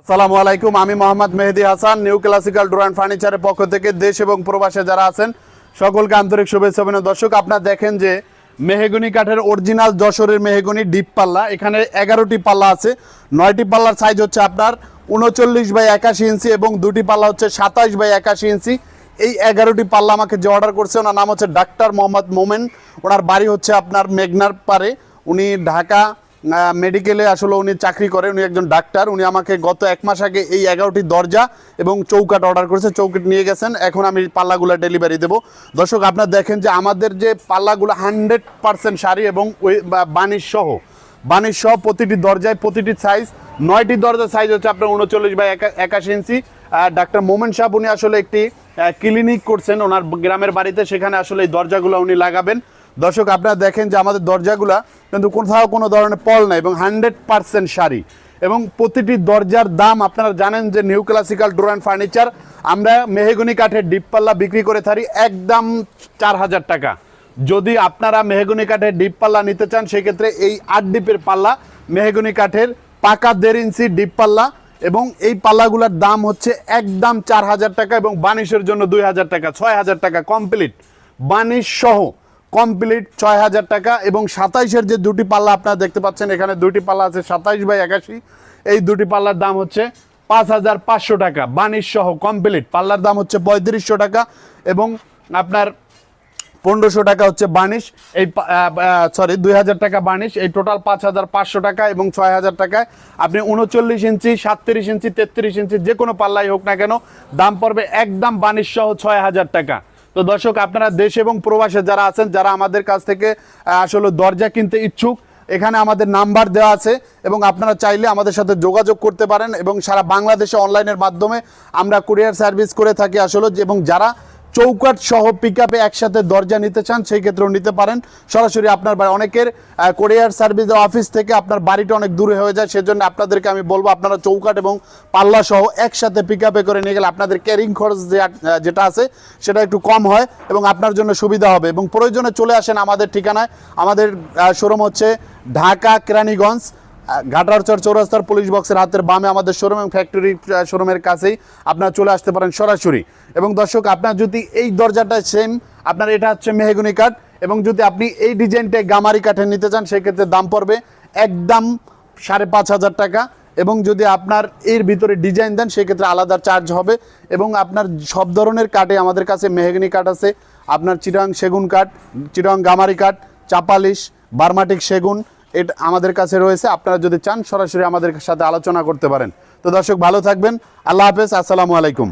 আসসালামু আলাইকুম, আমি Mohammad Mehedi Hasan new classical door and ফার্নিচারের পক্ষ থেকে দেশ এবং প্রবাসে যারা আছেন, সকলকে আন্তরিক শুভেচ্ছা অভিনন্দন। দর্শক, আপনারা দেখেন যে মেহেগুনি কাঠের অরিজিনাল যশোরের মেহেগুনি ডিপ পাল্লা, এখানে এগারোটি পাল্লা আছে। নয়টি পাল্লার সাইজ হচ্ছে আপনার উনচল্লিশ বাই একাশি ইঞ্চি এবং দুটি পাল্লা হচ্ছে সাতাশ বাই একাশি ইঞ্চি। এই এগারোটি পাল্লা আমাকে যে অর্ডার করছে, ওনার নাম হচ্ছে ডাক্তার মোহাম্মদ মোমেন। ওনার বাড়ি হচ্ছে আপনার মেঘনার পারে উনি ঢাকা মেডিকেলে আসলে উনি চাকরি করেন উনি একজন ডাক্তার। উনি আমাকে গত এক মাস আগে এই এগারোটি দরজা এবং চৌকাট অর্ডার করেছে চৌকাট নিয়ে গেছেন। এখন আমি পাল্লাগুলো ডেলিভারি দেবো। দর্শক, আপনারা দেখেন যে আমাদের যে পাল্লাগুলো হান্ড্রেড পার্সেন্ট শাড়ি এবং ওই সহ, বানিশ সহ প্রতিটি দরজায় প্রতিটি সাইজ নয়টি দরজার সাইজ হচ্ছে আপনার উনচল্লিশ বাই একাশি ইঞ্চি। ডাক্তার মোমেন সাহেব উনি আসলে একটি ক্লিনিক করছেন। ওনার গ্রামের বাড়িতে সেখানে আসলে এই দরজাগুলো উনি লাগাবেন। দর্শক, আপনারা দেখেন যে আমাদের দরজাগুলা কিন্তু কোথাও কোনো ধরনের পল নাই এবং হান্ড্রেড পার্সেন্ট শাড়ি এবং প্রতিটি দরজার দাম আপনারা জানেন যে new classical door and furniture, আমরা মেহেগুনি কাঠের ডিপ পাল্লা বিক্রি করে থাকি একদম চার হাজার টাকা। যদি আপনারা মেহগুনি কাঠের ডিপ পাল্লা নিতে চান, সেক্ষেত্রে এই আট ডিপের পাল্লা মেহগুনি কাঠের পাকা দেড় ইঞ্চি ডিপ পাল্লা এবং এই পাল্লাগুলোর দাম হচ্ছে একদম চার হাজার টাকা এবং বানিশের জন্য দুই হাজার টাকা, ছয় হাজার টাকা কমপ্লিট। বানিশ সহ কমপ্লিট ছয় হাজার টাকা এবং সাতাইশের যে দুটি পাল্লা আপনারা দেখতে পাচ্ছেন, এখানে দুটি পাল্লা আছে সাতাইশ বাই একাশি। এই দুটি পাল্লার দাম হচ্ছে পাঁচ হাজার পাঁচশো টাকা। বানিশ সহ কমপ্লিট পাল্লার দাম হচ্ছে পঁয়ত্রিশশো টাকা এবং আপনার পনেরোশো টাকা হচ্ছে বার্নিশ এই সরি দুই হাজার টাকা বার্নিশ এই টোটাল পাঁচ হাজার পাঁচশো টাকা এবং ছয় হাজার টাকায় আপনি উনচল্লিশ ইঞ্চি, সাতত্রিশ ইঞ্চি, তেত্রিশ ইঞ্চি যে কোনো পাল্লাই হোক না কেন, দাম পড়বে একদম বার্নিশ সহ ছয় হাজার টাকা। তো দর্শক, আপনারা দেশ এবং প্রবাসে যারা আছেন, যারা আমাদের কাছ থেকে আসলে দরজা কিনতে ইচ্ছুক, এখানে আমাদের নাম্বার দেওয়া আছে এবং আপনারা চাইলে আমাদের সাথে যোগাযোগ করতে পারেন এবং সারা বাংলাদেশে অনলাইনের মাধ্যমে আমরা কুরিয়ার সার্ভিস করে থাকি আসলে, এবং যারা চৌকাট সহ পিক আপে একসাথে দরজা নিতে চান, সেই ক্ষেত্রেও নিতে পারেন। সরাসরি আপনার বাড়ি অনেকের কোরিয়ার সার্ভিস অফিস থেকে আপনার বাড়িটা অনেক দূরে হয়ে যায়, সেজন্য আপনাদেরকে আমি বলব, আপনারা চৌকাট এবং পাল্লা সহ একসাথে পিক আপে করে নিয়ে গেলে আপনাদের ক্যারিং খরচ যেটা আছে, সেটা একটু কম হয় এবং আপনার জন্য সুবিধা হবে। এবং প্রয়োজনে চলে আসেন আমাদের ঠিকানায়। আমাদের শোরুম হচ্ছে ঢাকা কেরানীগঞ্জ ঘাটারচর চৌরাস্তার পুলিশ বক্সের হাতের বামে আমাদের শোরুম এবং ফ্যাক্টরি শোরুমের কাছেই আপনারা চলে আসতে পারেন সরাসরি। এবং দর্শক, আপনার যদি এই দরজাটা সেম আপনার এটা হচ্ছে মেহগুনি কাঠ, এবং যদি আপনি এই ডিজাইনটা গামারি কাঠের নিতে চান, সেক্ষেত্রে দাম পড়বে একদম সাড়ে পাঁচ হাজার টাকা। এবং যদি আপনার এর ভিতরে ডিজাইন দেন, সেক্ষেত্রে আলাদা চার্জ হবে। এবং আপনার সব ধরনের কাঠে আমাদের কাছে মেহগনি কাঠ আছে। আপনার চিটাং সেগুন কাঠ, চিটাং গামারি কাঠ, চাপালিশ, বার্মাটিক সেগুন এটা আমাদের কাছে রয়েছে। আপনারা যদি চান, সরাসরি আমাদের সাথে আলোচনা করতে পারেন। তো দর্শক, ভালো থাকবেন। আল্লাহ হাফেজ, আসসালামু আলাইকুম।